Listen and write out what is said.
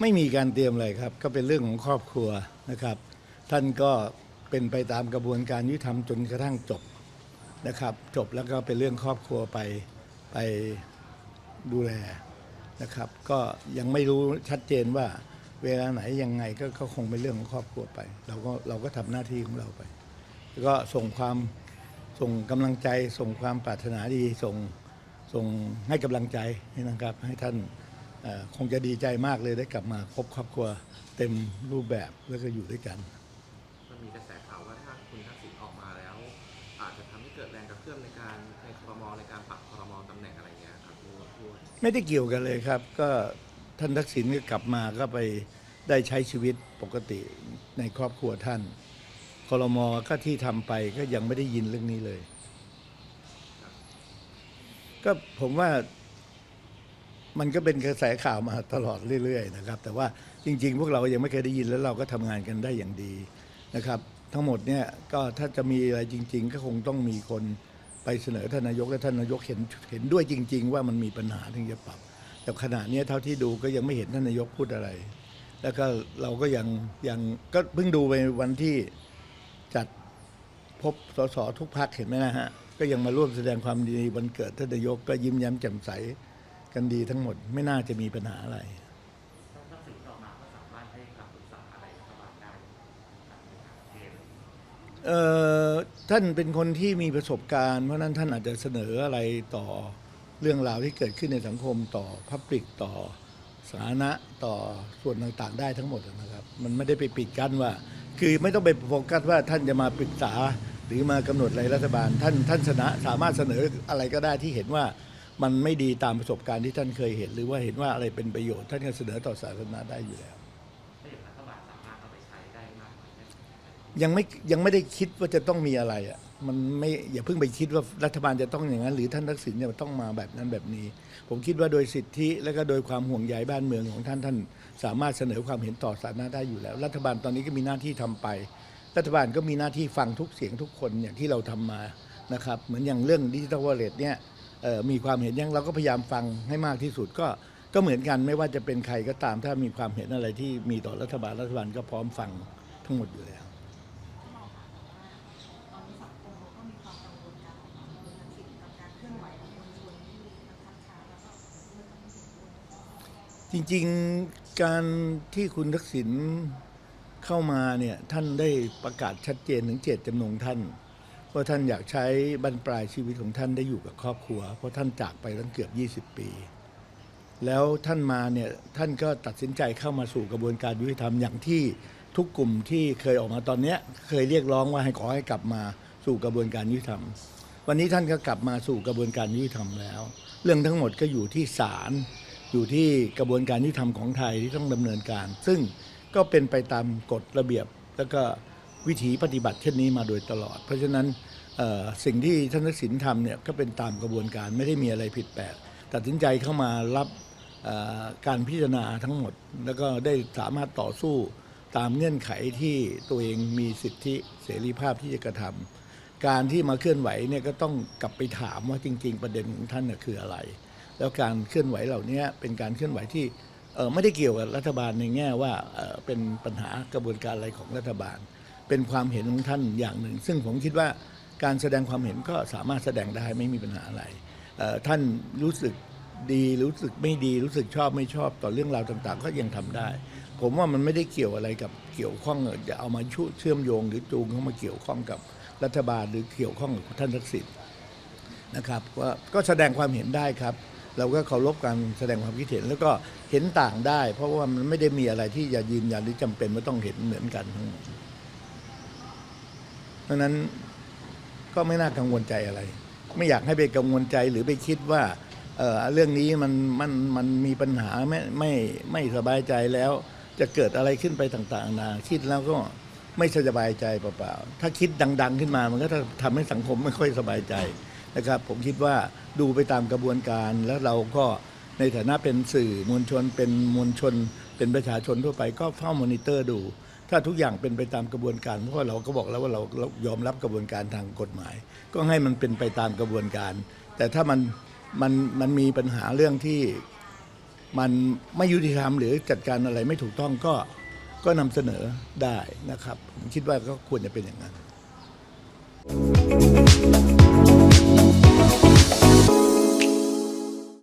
ไม่มีการเตรียมอะไรครับ ก็เป็นเรื่องของครอบครัวนะครับ ท่านก็เป็นไปตามกระบวนการยุติธรรมจนกระทั่งจบนะครับ จบแล้วก็เป็นเรื่องครอบครัวไปไปดูแลนะครับ ก็ยังไม่รู้ชัดเจนว่าเวลาไหนยังไงก็ก็คงเป็นเรื่องของครอบครัวไป เราก็เราก็ทำหน้าที่ของเราไปแล้วก็ส่งความส่งกำลังใจ ส่งความปรารถนาดี ส่งส่งให้กำลังใจนะครับให้ท่าน คงจะดีใจมากเลยได้กลับมาพบครอบครัวเต็มรูปแบบแล้วก็อยู่ด้วยกัน มันมีกระแสข่าวว่าถ้าคุณทักษิณออกมาแล้ว อาจจะทำให้เกิดแรงกระเพื่อมในการในครมในการปรับครมตำแหน่งอะไรอย่างเงี้ยครับพูดพูดไม่ได้เกี่ยวกันเลยครับ ก็ท่านทักษิณก็กลับมาก็ไปได้ใช้ชีวิตปกติในครอบครัวท่านคลมก็ที่ทำไปก็ยังไม่ได้ยินเรื่องนี้เลย ก็ผมว่า มันก็เป็นกระแสข่าวมาตลอดเรื่อยๆนะครับแต่ว่าจริง ๆ พวกเรายังไม่เคยได้ยินแล้วเราก็ทำงานกันได้อย่างดีนะครับทั้งหมดเนี่ยก็ถ้าจะมีอะไรจริง ๆ ก็คงต้องมีคนไปเสนอท่านนายกและท่านนายกเห็นเห็นด้วยจริง ๆ ว่ามันมีปัญหาถึงจะปรับ แต่ขณะเนี้ยเท่าที่ดูก็ยังไม่เห็นท่านนายกพูดอะไร แล้วก็เราก็ยังยังก็เพิ่งดูไปวันที่จัดพบสสทุกพักเห็นไหมนะฮะก็ยังมาร่วมแสดงความดีวันเกิดท่านนายกก็ยิ้มแย้มแจ่มใส กันดีทั้งหมดไม่น่าจะมีปัญหาอะไรต้องทักษิณต่อมาก็สามารถให้คำปรึกษาอะไรรัฐบาลได้ครับในทางเทศเอ่อท่านเป็นคนที่มีประสบการณ์เพราะฉะนั้นท่านอาจจะเสนออะไรต่อเรื่องราวที่เกิดขึ้นในสังคมต่อพับลิกต่อสาธารณะต่อส่วนต่างๆ ได้ทั้งหมดนะครับ มันไม่ได้ไปปิดกั้นว่า คือไม่ต้องไปโฟกัสว่าท่านจะมาปรึกษาหรือมากำหนดอะไรรัฐบาล ท่านท่านชนะสามารถเสนออะไรก็ได้ที่เห็นว่า มันไม่ดีตามประสบการณ์ที่ท่านเคยเห็น หรือว่าเห็นว่าอะไรเป็นประโยชน์ท่านก็เสนอต่อสาธารณะได้อยู่แล้วถ้าอย่างรัฐบาลสามารถเอาไปใช้ได้มากน้อยแค่ไหนยังไม่ยังไม่ได้คิดว่าจะต้องมีอะไรอะมันไม่อย่าเพิ่งไปคิดว่ารัฐบาลจะต้องอย่างนั้น หรือท่านทักษิณจะต้องมาแบบนั้นแบบนี้ ผมคิดว่าโดยสิทธิและก็โดยความห่วงใยบ้านเมืองของท่านท่าน สามารถเสนอความเห็นต่อสาธารณะได้อยู่แล้ว รัฐบาลตอนนี้ก็มีหน้าที่ทำไป รัฐบาลก็มีหน้าที่ฟังทุกเสียงทุกคนอย่างที่เราทำมานะครับเหมือนอย่างเรื่องดิจิทัลวอลเล็ตเนี่ยเอ่อ มีความเห็นยังเราก็พยายามฟังให้มากที่สุดก็ก็เหมือนกันไม่ว่าจะเป็นใครก็ตามถ้ามีความเห็นอะไรที่มีต่อรัฐบาลรัฐบาลก็พร้อมฟังทั้งหมดอยู่แล้วจริงๆการที่คุณทักษิณเข้ามาเนี่ยท่านได้ประกาศชัดเจนถึงเจตจำนงท่าน ว่าท่านอยากใช้บรรปลายชีวิตของท่านได้อยู่กับครอบครัว เพราะท่านจากไปตั้งเกือบ 20 ปี แล้วท่านมาเนี่ยท่านก็ตัดสินใจเข้ามาสู่กระบวนการยุติธรรมอย่างที่ทุกกลุ่มที่เคยออกมาตอนเนี้ยเคยเรียกร้องว่าให้ขอให้กลับมาสู่กระบวนการยุติธรรม วันนี้ท่านก็กลับมาสู่กระบวนการยุติธรรมแล้ว เรื่องทั้งหมดก็อยู่ที่ศาลอยู่ที่กระบวนการยุติธรรมของไทยที่ต้องดำเนินการ ซึ่งก็เป็นไปตามกฎระเบียบแล้วก็ วิถีปฏิบัติเช่นนี้มาโดยตลอด เพราะฉะนั้นสิ่งที่ท่านทักษิณทำเนี่ยก็เป็นตามกระบวนการไม่ได้มีอะไรผิดแปลกตัดสินใจเข้ามารับการพิจารณาทั้งหมด แล้วก็ได้สามารถต่อสู้ตามเงื่อนไขที่ตัวเองมีสิทธิเสรีภาพที่จะกระทำการที่มาเคลื่อนไหวเนี่ยก็ต้องกลับไปถามว่าจริง ๆ ประเด็นของท่านน่ะคืออะไร แล้วการเคลื่อนไหวเหล่านี้เป็นการเคลื่อนไหวที่ไม่ได้เกี่ยวกับรัฐบาลในแง่ว่าเป็นปัญหากระบวนการอะไรของรัฐบาล เป็นความเห็นของท่านอย่างหนึ่ง ซึ่งผมคิดว่าการแสดงความเห็นก็สามารถแสดงได้ไม่มีปัญหาอะไรท่านรู้สึกดีรู้สึกไม่ดีรู้สึกชอบไม่ชอบต่อเรื่องราวต่าง ๆ ก็ยังทำได้ ผมว่ามันไม่ได้เกี่ยวอะไรกับเกี่ยวข้องจะเอามาชเชื่อมโยงหรือจูงเข้ามาเกี่ยวข้องกับรัฐบาลหรือเกี่ยวข้องกับท่านทักษิณนะครับว่าก็แสดงความเห็นได้ครับ เราก็เคารพการแสดงความคิดเห็นแล้วก็เห็นต่างได้ เพราะว่ามันไม่ได้มีอะไรที่จะยืนยันหรือจำเป็นว่าต้องเห็นเหมือนกันทั้งหมด เพราะนั้นก็ไม่น่ากังวลใจอะไร ไม่อยากให้ไปกังวลใจหรือไปคิดว่าเออเรื่องนี้มันมันมันมีปัญหาไม่ไม่ไม่สบายใจแล้ว จะเกิดอะไรขึ้นไปต่างๆนานาคิดแล้วก็ไม่สบายใจเปล่าๆถ้าคิดดัง ๆ ขึ้นมามันก็ทำให้สังคมไม่ค่อยสบายใจนะครับ ผมคิดว่าดูไปตามกระบวนการแล้วเราก็ในฐานะเป็นสื่อมวลชนเป็นมวลชน เป็นประชาชนทั่วไปก็เฝ้ามอนิเตอร์ดู ถ้าทุกอย่างเป็นไปตามกระบวนการเพราะว่าเราก็บอกแล้วว่าเราเรายอมรับกระบวนการทางกฎหมาย ก็ให้มันเป็นไปตามกระบวนการ แต่ถ้ามันมันมันมีปัญหาเรื่องที่มันไม่ยุติธรรมหรือจัดการอะไรไม่ถูกต้องก็ก็นำเสนอได้นะครับผมคิดว่าก็ควรจะเป็นอย่างนั้น